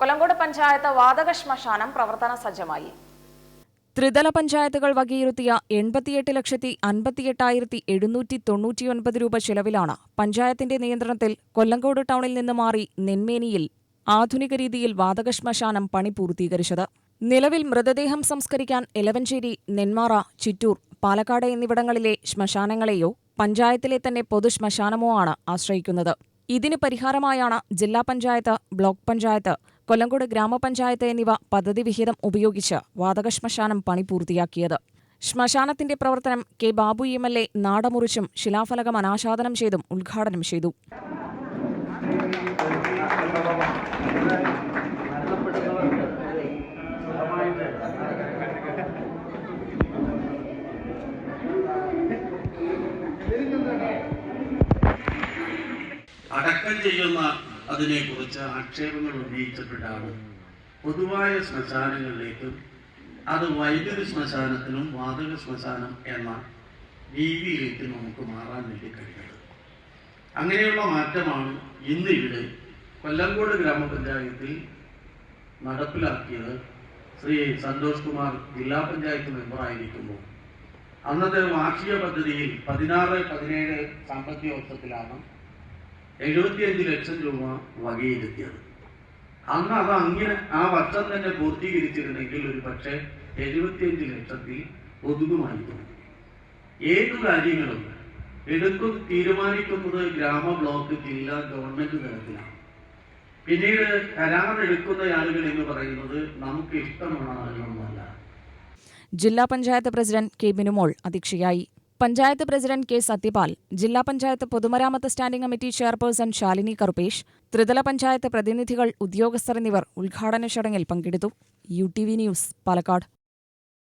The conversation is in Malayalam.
കൊല്ലങ്കോട് പഞ്ചായത്ത് വാതക ശ്മശാനം പ്രവർത്തന സജ്ജമായി. ത്രിതല പഞ്ചായത്തുകൾ വകയിരുത്തിയ എൺപത്തിയെട്ട് ലക്ഷത്തി അൻപത്തിയെട്ടായിരത്തി എഴുന്നൂറ്റി തൊണ്ണൂറ്റിയൊൻപത് രൂപ ചെലവിലാണ് പഞ്ചായത്തിന്റെ നിയന്ത്രണത്തിൽ കൊല്ലങ്കോട് ടൗണിൽ നിന്ന് മാറി നെന്മേനിയിൽ ആധുനിക രീതിയിൽ വാതക ശ്മശാനം പണി പൂർത്തീകരിച്ചത്. നിലവിൽ മൃതദേഹം സംസ്കരിക്കാൻ എലവഞ്ചേരി നെന്മാറ ചിറ്റൂർ പാലക്കാട് എന്നിവിടങ്ങളിലെ ശ്മശാനങ്ങളെയോ പഞ്ചായത്തിലെ തന്നെ പൊതു ശ്മശാനമോ ആണ് ആശ്രയിക്കുന്നത്. ഇതിന് പരിഹാരമായാണ് ജില്ലാ പഞ്ചായത്ത് ബ്ലോക്ക് പഞ്ചായത്ത് കൊല്ലങ്കോട് ഗ്രാമപഞ്ചായത്ത് എന്നിവ പദ്ധതി വിഹിതം ഉപയോഗിച്ച് വാതക ശ്മശാനം പണി പൂർത്തിയാക്കിയത്. ശ്മശാനത്തിന്റെ പ്രവർത്തനം K Babu M L A നാടമുറിച്ചും ശിലാഫലകം അനാച്ഛാദനം ചെയ്തും ഉദ്ഘാടനം ചെയ്തു. അടക്കം ചെയ്യുന്ന അതിനെക്കുറിച്ച് ആക്ഷേപങ്ങൾ ഉന്നയിച്ചപ്പെട്ടാണ് പൊതുവായ ശ്മശാനങ്ങളിലേക്കും അത് വൈദ്യുതി ശ്മശാനത്തിനും വാതക ശ്മശാനം എന്ന രീതിയിലേക്ക് നമുക്ക് മാറാൻ വേണ്ടി കഴിയുന്നത് അങ്ങനെയുള്ള മാറ്റമാണ് ഇന്ന് ഇവിടെ കൊല്ലംകോട് ഗ്രാമപഞ്ചായത്തിൽ നടപ്പിലാക്കിയത് ശ്രീ സന്തോഷ് കുമാർ ജില്ലാ പഞ്ചായത്ത് മെമ്പറായിരിക്കുമ്പോൾ അന്നത്തെ വാർഷിക പദ്ധതിയിൽ പതിനാറ് പതിനേഴ് സാമ്പത്തിക വർഷത്തിലാണ് എഴുപത്തിയഞ്ച് ലക്ഷം രൂപ വകയിരുത്തിയത്. അന്ന് അത് അങ്ങനെ ആ വർഷം തന്നെ പൂർത്തീകരിച്ചിരുന്നെങ്കിൽ ഒരു പക്ഷേ എഴുപത്തിയഞ്ച് ലക്ഷത്തിൽ ഒതുങ്ങുമായിരുന്നു. ഏത് കാര്യങ്ങളും എടുക്കും തീരുമാനിക്കുന്നത് ഗ്രാമ ബ്ലോക്ക് ജില്ലാ ഗവൺമെന്റ് തലത്തിലാണ് പിന്നീട് കരാർ എടുക്കുന്ന ആളുകൾ എന്ന് പറയുന്നത് നമുക്ക് ഇഷ്ടമുള്ള ആളുകളൊന്നുമല്ല ജില്ലാ പഞ്ചായത്ത് പ്രസിഡന്റ് കെ ബിനുമോൾ അധ്യക്ഷയായി. പഞ്ചായത്ത് പ്രസിഡന്റ് കെ സത്യപാൽ ജില്ലാ പഞ്ചായത്ത് പൊതുമരാമത്ത് standing committee chairperson Shalini Karupesh ത്രിതല പഞ്ചായത്ത് പ്രതിനിധികൾ ഉദ്യോഗസ്ഥർ എന്നിവർ ഉദ്ഘാടന ചടങ്ങിൽ പങ്കെടുത്തു. U T V news Palakkad.